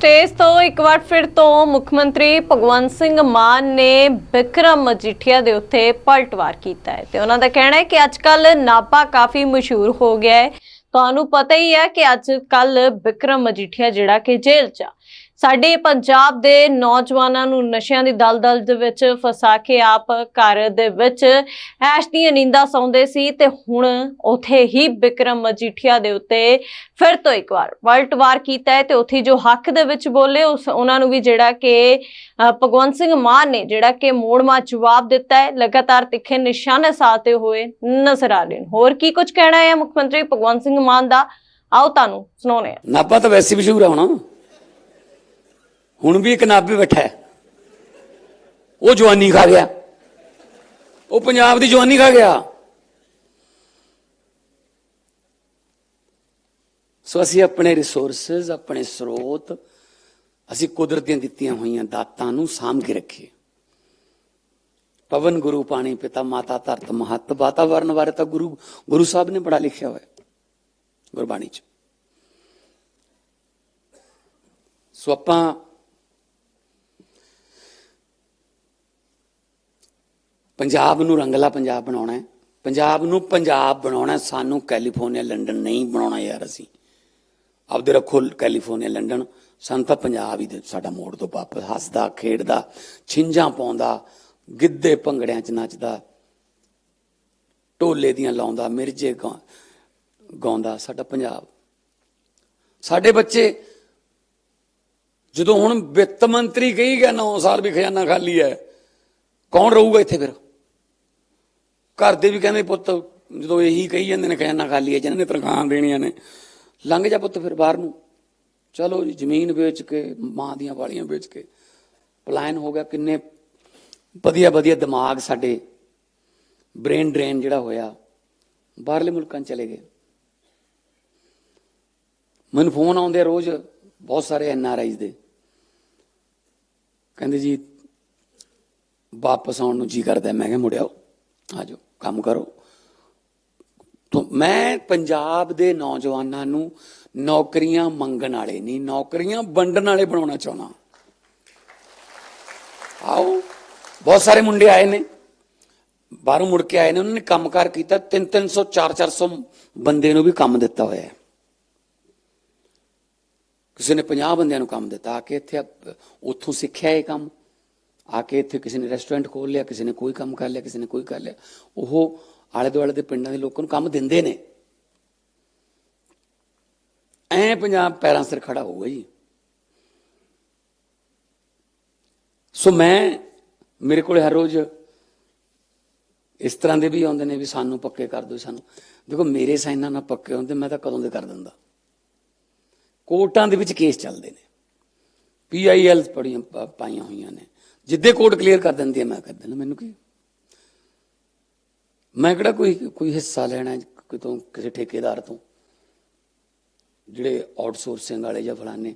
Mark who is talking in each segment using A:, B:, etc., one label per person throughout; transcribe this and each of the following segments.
A: Stage ਤੋਂ ਇੱਕ ਵਾਰ ਫਿਰ ਤੋਂ ਮੁੱਖ ਮੰਤਰੀ ਭਗਵੰਤ ਸਿੰਘ ਮਾਨ ਨੇ ਵਿਕਰਮ ਮਜੀਠੀਆ ਦੇ ਉੱਤੇ ਪਲਟਵਾਰ ਕੀਤਾ ਹੈ ਤੇ ਉਹਨਾਂ ਦਾ ਕਹਿਣਾ ਹੈ ਕਿ ਅੱਜ ਕੱਲ ਨਾਪਾ ਕਾਫੀ ਮਸ਼ਹੂਰ ਹੋ ਗਿਆ ਹੈ। ਤੁਹਾਨੂੰ ਪਤਾ ਹੀ ਹੈ ਕਿ ਅੱਜ ਕੱਲ ਵਿਕਰਮ ਮਜੀਠੀਆ ਜਿਹੜਾ ਕਿ ਜੇਲ੍ਹ 'ਚ ਆ। ਸਾਡੇ ਪੰਜਾਬ ਦੇ ਨੌਜਵਾਨਾਂ ਨੂੰ ਨਸ਼ਿਆਂ ਦੀ ਦਲਦਲ ਦੇ ਵਿੱਚ ਫਸਾ ਕੇ ਆਪ ਘਰ ਦੇ ਵਿੱਚ ਐਸ਼ ਦੀਆਂ ਨੀਂਦਾਂ ਸੌਂਦੇ ਸੀ ਤੇ ਹੁਣ ਉਥੇ ਹੀ ਵਿਕਰਮ ਮਜੀਠੀਆ ਦੇ ਉੱਤੇ ਫਿਰ ਤੋਂ ਇੱਕ ਵਾਰ ਪਲਟਵਾਰ ਕੀਤਾ ਹੈ ਤੇ ਉੱਥੇ ਜੋ ਹੱਕ ਦੇ ਵਿੱਚ ਬੋਲੇ, ਉਸ ਉਹਨਾਂ ਨੂੰ ਵੀ ਜਿਹੜਾ ਕਿ ਭਗਵੰਤ ਸਿੰਘ ਮਾਨ ਨੇ ਜਿਹੜਾ ਕਿ ਮੋੜਮਾ ਜਵਾਬ ਦਿੱਤਾ ਹੈ। ਲਗਾਤਾਰ ਤਿੱਖੇ ਨਿਸ਼ਾਨੇ ਸਾਧਦੇ ਹੋਏ ਨਜ਼ਰ ਆ ਰਹੇ ਨੇ। ਹੋਰ ਕੀ ਕੁਝ ਕਹਿਣਾ ਹੈ ਮੁੱਖ ਮੰਤਰੀ ਭਗਵੰਤ ਸਿੰਘ ਮਾਨ ਦਾ? ਆਓ ਤੁਹਾਨੂੰ ਸੁਣਾਉਣੇ ਹਾਂ।
B: ਨਾਭਾ ਤਾਂ ਵੈਸੇ ਮਸ਼ਹੂਰ ਆ ਹੁਣ। ਹੁਣ ਵੀ ਇੱਕ ਨਾਭੇ ਬੈਠਾ ਉਹ ਜਵਾਨੀ ਖਾ ਗਿਆ। ਉਹ ਪੰਜਾਬ ਦੀ ਜਵਾਨੀ ਖਾ ਗਿਆ। ਸੋ ਅਸੀਂ ਆਪਣੇ ਰਿਸੋਰਸਸ ਆਪਣੇ ਸਰੋਤ, ਅਸੀਂ ਕੁਦਰਤ ਦੀਆਂ ਦਿੱਤੀਆਂ ਹੋਈਆਂ ਦਾਤਾਂ ਨੂੰ ਸਾਂਭ ਕੇ ਰੱਖੀਏ। ਪਵਨ ਗੁਰੂ ਪਾਣੀ ਪਿਤਾ ਮਾਤਾ ਧਰਤ ਮਹੱਤ ਵਾਤਾਵਰਨ ਬਾਰੇ ਤਾਂ ਗੁਰੂ ਗੁਰੂ ਸਾਹਿਬ ਨੇ ਬੜਾ ਲਿਖਿਆ ਹੋਇਆ ਗੁਰਬਾਣੀ ਚ। ਸੋ ਆਪਾਂ ਪੰਜਾਬ ਨੂੰ ਰੰਗਲਾ ਪੰਜਾਬ ਬਣਾਉਣਾ ਹੈ। ਪੰਜਾਬ ਨੂੰ ਪੰਜਾਬ ਬਣਾਉਣਾ ਸਾਨੂੰ ਕੈਲੀਫੋਰਨੀਆ, ਲੰਡਨ ਨਹੀਂ ਬਣਾਉਣਾ ਯਾਰ ਅਸੀਂ। ਆਪਦੇ ਰੱਖੋ ਕੈਲੀਫੋਰਨੀਆ, ਲੰਡਨ। ਸਾਨੂੰ ਤਾਂ ਪੰਜਾਬ ਹੀ ਦੇ ਸਾਡਾ ਮੋੜ ਤੋਂ ਵਾਪਸ ਹੱਸਦਾ, ਖੇਡਦਾ, ਛਿੰਝਾਂ ਪਾਉਂਦਾ, ਗਿੱਧੇ ਭੰਗੜਿਆਂ 'ਚ ਨੱਚਦਾ, ਢੋਲੇ ਦੀਆਂ ਲਾਉਂਦਾ, ਮਿਰਜੇ ਗਾ- ਗਾਉਂਦਾ ਸਾਡਾ ਪੰਜਾਬ। ਸਾਡੇ ਬੱਚੇ ਜਦੋਂ ਹੁਣ ਵਿੱਤ ਮੰਤਰੀ ਕਹੀ ਗਿਆ 9 ਸਾਲ ਵੀ ਖਜ਼ਾਨਾ ਖਾਲੀ ਹੈ, ਕੌਣ ਰਹੂਗਾ ਇੱਥੇ ਫਿਰ? ਘਰ ਦੇ ਵੀ ਕਹਿੰਦੇ ਪੁੱਤ, ਜਦੋਂ ਇਹੀ ਕਹੀ ਜਾਂਦੇ ਨੇ ਖਜ਼ਾਨਾ ਖਾਲੀ ਹੈ, ਜਿਹਨਾਂ ਨੇ ਤਨਖਾਹਾਂ ਦੇਣੀਆਂ ਨੇ, ਲੰਘ ਜਾ ਪੁੱਤ ਫਿਰ ਬਾਹਰ ਨੂੰ। ਚਲੋ ਜੀ, ਜ਼ਮੀਨ ਵੇਚ ਕੇ, ਮਾਂ ਦੀਆਂ ਵਾਲੀਆਂ ਵੇਚ ਕੇ। ਪਲਾਨ ਹੋ ਗਿਆ, ਕਿੰਨੇ ਵਧੀਆ ਵਧੀਆ ਦਿਮਾਗ ਸਾਡੇ, ਬ੍ਰੇਨ ਡਰੇਨ ਜਿਹੜਾ ਹੋਇਆ, ਬਾਹਰਲੇ ਮੁਲਕਾਂ 'ਚ ਚਲੇ ਗਏ। ਮੈਨੂੰ ਫੋਨ ਆਉਂਦੇ ਆ ਰੋਜ਼, ਬਹੁਤ ਸਾਰੇ ਐਨ ਆਰ ਆਈਜ਼ ਦੇ। ਕਹਿੰਦੇ ਜੀ, ਵਾਪਸ ਆਉਣ ਨੂੰ ਜੀ ਕਰਦਾ ਮੈਂ ਕਿਹਾ ਮੁੜਿਆਓ ਆ ਜਾਓ ਕੰਮ ਕਰੋ। ਤੋਂ ਮੈਂ ਪੰਜਾਬ ਦੇ ਨੌਜਵਾਨਾਂ ਨੂੰ ਨੌਕਰੀਆਂ ਮੰਗਣ ਵਾਲੇ ਨਹੀਂ, ਨੌਕਰੀਆਂ ਵੰਡਣ ਵਾਲੇ ਬਣਾਉਣਾ ਚਾਹੁੰਦਾ। ਆਓ, ਬਹੁਤ ਸਾਰੇ ਮੁੰਡੇ ਆਏ ਨੇ। ਬਾਹਰੋਂ ਮੁੜ ਕੇ ਆਏ ਨੇ, ਉਹਨਾਂ ਨੇ ਕੰਮਕਾਰ ਕੀਤਾ 3 300 4 400 ਬੰਦੇ ਨੂੰ ਵੀ ਕੰਮ ਦਿੱਤਾ ਹੋਇਆ ਹੈ। ਕਿਸੇ ਨੇ 50 ਬੰਦਿਆਂ ਨੂੰ ਕੰਮ ਦਿੱਤਾ, ਆ ਕੇ ਇੱਥੇ ਉੱਥੋਂ ਸਿੱਖਿਆ ਇਹ ਕੰਮ। ਆ ਕੇ ਇੱਥੇ ਕਿਸੇ ਨੇ ਰੈਸਟੋਰੈਂਟ ਖੋਲ ਲਿਆ, ਕਿਸੇ ਨੇ ਕੋਈ ਕੰਮ ਕਰ ਲਿਆ, ਕਿਸੇ ਨੇ ਕੋਈ ਕਰ ਲਿਆ, ਉਹ ਆਲੇ ਦੁਆਲੇ ਦੇ ਪਿੰਡਾਂ ਦੇ ਲੋਕਾਂ ਨੂੰ ਕੰਮ ਦਿੰਦੇ ਨੇ। ਐ ਪੰਜਾਬ ਪੈਰਾਂ ਸਿਰ ਖੜਾ ਹੋਊਗਾ ਜੀ। ਸੋ ਮੈਂ, ਮੇਰੇ ਕੋਲ ਹਰ ਰੋਜ਼ ਇਸ ਤਰ੍ਹਾਂ ਦੇ ਵੀ ਆਉਂਦੇ ਨੇ ਵੀ ਸਾਨੂੰ ਪੱਕੇ ਕਰ ਦਿਓ, ਸਾਨੂੰ। ਦੇਖੋ, ਮੇਰੇ ਸਾਈਨਾਂ ਨਾਲ ਪੱਕੇ ਹੁੰਦੇ ਮੈਂ ਤਾਂ ਕਦੋਂ ਦੇ ਕਰ ਦਿੰਦਾ। ਕੋਰਟਾਂ ਦੇ ਵਿੱਚ ਕੇਸ ਚੱਲਦੇ ਨੇ। ਪੀਆਈਐਲ ਪੜੀਆਂ ਪ- ਪਾਈਆਂ ਹੋਈਆਂ ਨੇ। ਜਿੱਦੇ ਕੋਰਟ ਕਲੀਅਰ ਕਰ ਦਿੰਦੀ ਹੈ ਮੈਂ ਕਰ ਦਿੰਦਾ। ਮੈਨੂੰ ਕੀ? ਮੈਂ ਕਿਹੜਾ ਕੋਈ ਕੋਈ ਹਿੱਸਾ ਲੈਣਾ ਕਿਤੋਂ ਕਿਸੇ ਠੇਕੇਦਾਰ ਤੋਂ? ਜਿਹੜੇ ਆਊਟਸੋਰਸਿੰਗ ਵਾਲੇ ਜਾਂ ਫਲਾਣੇ।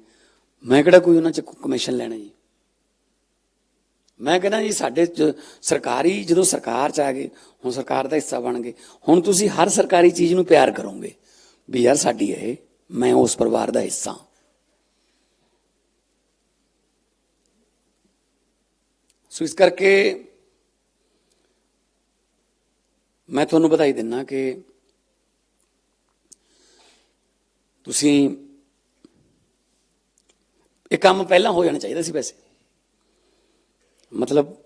B: ਮੈਂ ਕਿਹੜਾ ਕੋਈ ਉਹਨਾਂ ਚ ਕਮਿਸ਼ਨ ਲੈਣਾ ਜੀ? ਮੈਂ ਕਹਿੰਦਾ ਜੀ, ਸਾਡੇ ਸਰਕਾਰੀ, ਜਦੋਂ ਸਰਕਾਰ ਚ ਆ ਗਏ, ਹੁਣ ਸਰਕਾਰ ਦਾ ਹਿੱਸਾ ਬਣ ਗਏ। ਹੁਣ ਤੁਸੀਂ ਹਰ ਸਰਕਾਰੀ ਚੀਜ਼ ਨੂੰ ਪਿਆਰ ਕਰੋਗੇ ਵੀ ਯਾਰ ਸਾਡੀ ਇਹ, ਮੈਂ ਉਸ ਪਰਿਵਾਰ ਦਾ ਹਿੱਸਾ ਸੋ ਇਸ ਕਰਕੇ ਮੈਂ ਤੁਹਾਨੂੰ ਵਧਾਈ ਦਿੰਨਾ ਕਿ ਤੁਸੀਂ ਇਹ ਕੰਮ ਪਹਿਲਾਂ ਹੋ ਜਾਣਾ ਚਾਹੀਦਾ ਸੀ ਵੈਸੇ। ਮਤਲਬ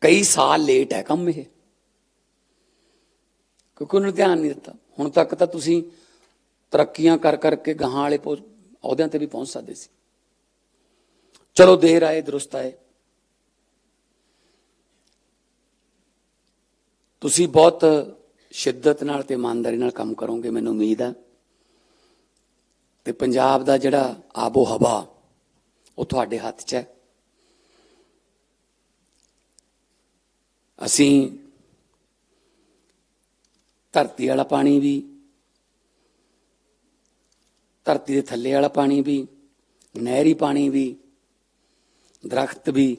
B: ਕਈ ਸਾਲ ਲੇਟ ਹੈ ਕੰਮ ਇਹ। ਕਿਉਂਕਿ ਉਹਨਾਂ ਧਿਆਨ ਨਹੀਂ ਦਿੱਤਾ। ਹੁਣ ਤੱਕ ਤਾਂ ਤੁਸੀਂ ਤਰੱਕੀਆਂ ਕਰ ਕਰਕੇ ਗਾਹਾਂ ਵਾਲੇ ਪਹੁੰ- ਅਹੁਦਿਆਂ ਤੇ ਵੀ ਪਹੁੰਚ ਸਕਦੇ ਸੀ। ਚਲੋ ਦੇਰ ਆਏ, ਦਰੁਸਤ ਆਏ। ਤੁਸੀਂ ਬਹੁਤ ਸ਼ਿੱਦਤ ਨਾਲ ਤੇ ਇਮਾਨਦਾਰੀ ਨਾਲ ਕੰਮ ਕਰੋਗੇ, ਮੈਨੂੰ ਉਮੀਦ ਹੈ। ਤੇ ਪੰਜਾਬ ਦਾ ਜਿਹੜਾ ਆਬੋ ਹਵਾ ਉਹ ਤੁਹਾਡੇ ਹੱਥ 'ਚ ਹੈ। ਅਸੀਂ ਧਰਤੀ ਵਾਲਾ ਪਾਣੀ ਵੀ, ਧਰਤੀ ਦੇ ਥੱਲੇ ਵਾਲਾ ਪਾਣੀ ਵੀ, ਨਹਿਰੀ ਪਾਣੀ ਵੀ, ਦਰਖਤ ਵੀ,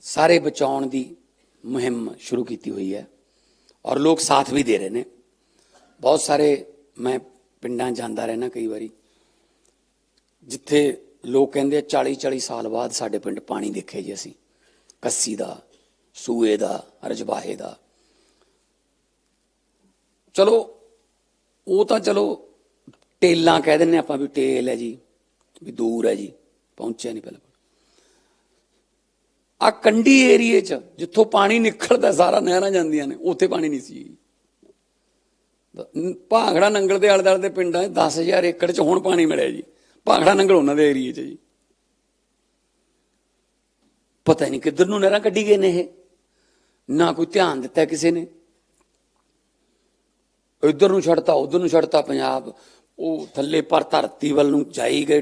B: ਸਾਰੇ ਬਚਾਉਣ ਦੀ ਮੁਹਿੰਮ ਸ਼ੁਰੂ ਕੀਤੀ ਹੋਈ ਹੈ ਔਰ ਲੋਕ ਸਾਥ ਵੀ ਦੇ ਰਹੇ ਨੇ। ਬਹੁਤ ਸਾਰੇ ਮੈਂ ਪਿੰਡਾਂ ਜਾਂਦਾ ਰਹਿਣਾ ਕਈ ਵਾਰੀ। ਜਿੱਥੇ ਲੋਕ ਕਹਿੰਦੇ ਆ 40 40 ਸਾਲ ਬਾਅਦ ਸਾਡੇ ਪਿੰਡ ਪਾਣੀ ਦੇਖਿਆ ਜੀ ਅਸੀਂ। ਕੱਸੀ ਦਾ, ਸੂਏ ਦਾ ਰਜਬਾਹੇ ਦਾ। ਚਲੋ, ਉਹ ਤਾਂ ਚਲੋ ਟੇਲਾਂ ਕਹਿ ਦਿੰਨੇ ਆਪਾਂ ਵੀ ਟੇਲ ਹੈ ਜੀ, ਵੀ ਦੂਰ ਹੈ ਜੀ, ਪਹੁੰਚਿਆ ਨਹੀਂ ਪਹਿਲਾਂ। ਆ ਕੰਢੀ ਏਰੀਏ 'ਚ ਜਿੱਥੋਂ ਪਾਣੀ ਨਿਕਲਦਾ, ਸਾਰਾ ਨਹਿਰਾਂ ਜਾਂਦੀਆਂ ਨੇ, ਉੱਥੇ ਪਾਣੀ ਨਹੀਂ ਸੀ। ਭਾਂਗੜਾ ਨੰਗਲ ਦੇ ਆਲੇ ਦੁਆਲੇ ਦੇ ਪਿੰਡਾਂ 'ਚ 10000 ਏਕੜ 'ਚ ਹੁਣ ਪਾਣੀ ਮਿਲਿਆ ਜੀ। ਭਾਂਗੜਾ ਨੰਗਲ ਉਹਨਾਂ ਦੇ ਏਰੀਏ 'ਚ ਜੀ। ਪਤਾ ਨਹੀਂ ਕਿੱਧਰ ਨੂੰ ਨਹਿਰਾਂ ਕੱਢੀ ਗਏ ਨੇ ਇਹ। ਨਾ ਕੋਈ ਧਿਆਨ ਦਿੱਤਾ ਕਿਸੇ ਨੇ। ਇੱਧਰ ਨੂੰ ਛੱਡਤਾ, ਉਧਰ ਨੂੰ ਛੱਡਤਾ ਪੰਜਾਬ। ਉਹ ਥੱਲੇ ਪਰ ਧਰਤੀ ਵੱਲ ਨੂੰ ਜਾਈ ਗਏ